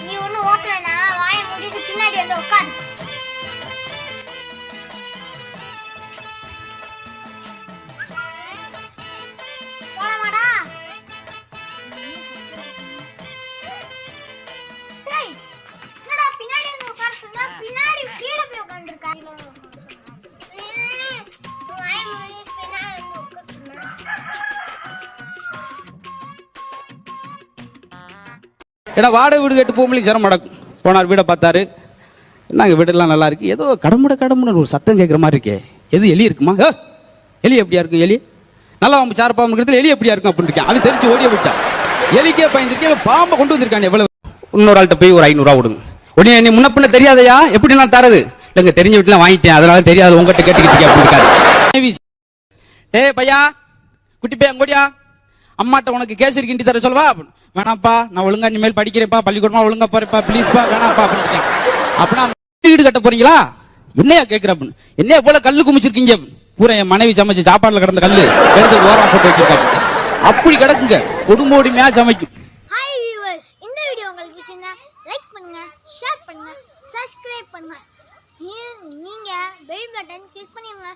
நீ ஒன்றும் ஓட்டலனா வாயை மூடிட்டு பின்னாடி வந்து உட்காரு போலாமாடா? என்னடா பின்னாடி வந்து உட்கார சொன்னா பின்னாடி ஏன்னா வாடகை வீடு கேட்டு போகும்போது ஜனம் நடக்கும் போனார். வீடை பார்த்தாரு. என்னங்க வீடெல்லாம் நல்லா இருக்கு? ஏதோ கடமுட கடமுட ஒரு சத்தம் கேட்குற மாதிரி இருக்கே. எது எலி இருக்குமா? ஏ, எலி எப்படியா இருக்கும் எலி? நல்லா அவங்க சார பாம்பு இருக்கிறது எலி எப்படியா இருக்கும் அப்படின்னு இருக்கேன். அவன் தெரிஞ்சு ஓடிய விட்டான் எலிக்கே பயந்துருக்கேன் பாம்பை கொண்டு வந்திருக்கான் எவ்வளவு இன்னொரு ஆள்கிட்ட போய் ஒரு ஐநூறுரூவா கொடுங்க. உடனே நீ முன்ன பின்ன தெரியாதையா? எப்படி நான் தரது இல்லைங்க தெரிஞ்ச வீட்டுல வாங்கிட்டேன். அதனால தெரியாது. உங்ககிட்ட கேட்டுக்கிட்டே அப்படி இருக்காரு ஏய் பையா. குட்டி பையன் கூடியா அம்மாட்ட உனக்கு கேசரி கிண்டி தர சொல்லவா? வேணாப்பா நான் ஒழுங்கா இனிமேல் படிக்கிறேன்ப்பா பள்ளிக்கூடமா ஒழுங்கா போறேப்பா ப்ளீஸ்ப்பா வேணாப்பா அப்படின்னு அப்படின்னா வீடு கட்ட போறீங்களா? என்னையா கேட்கிற அப்படின்னு. என்னையா போல கல்லு குமிச்சிருக்கீங்க? பூரா என் மனைவி சமைச்சு சாப்பாடுல கிடந்த கல்லு எடுத்து ஓரம் போட்டு வச்சிருக்காங்க அப்படி கிடக்குங்க. கொடுமோடுமையா சமைக்கும். ஹாய் வியூவர்ஸ் இந்த வீடியோ உங்களுக்கு பிடிச்சிருந்தா லைக் பண்ணுங்க ஷேர் பண்ணுங்க சப்ஸ்கிரைப் பண்ணுங்க. நீங்க பெல் பட்டன் கிளிக் பண்ணிருங்க.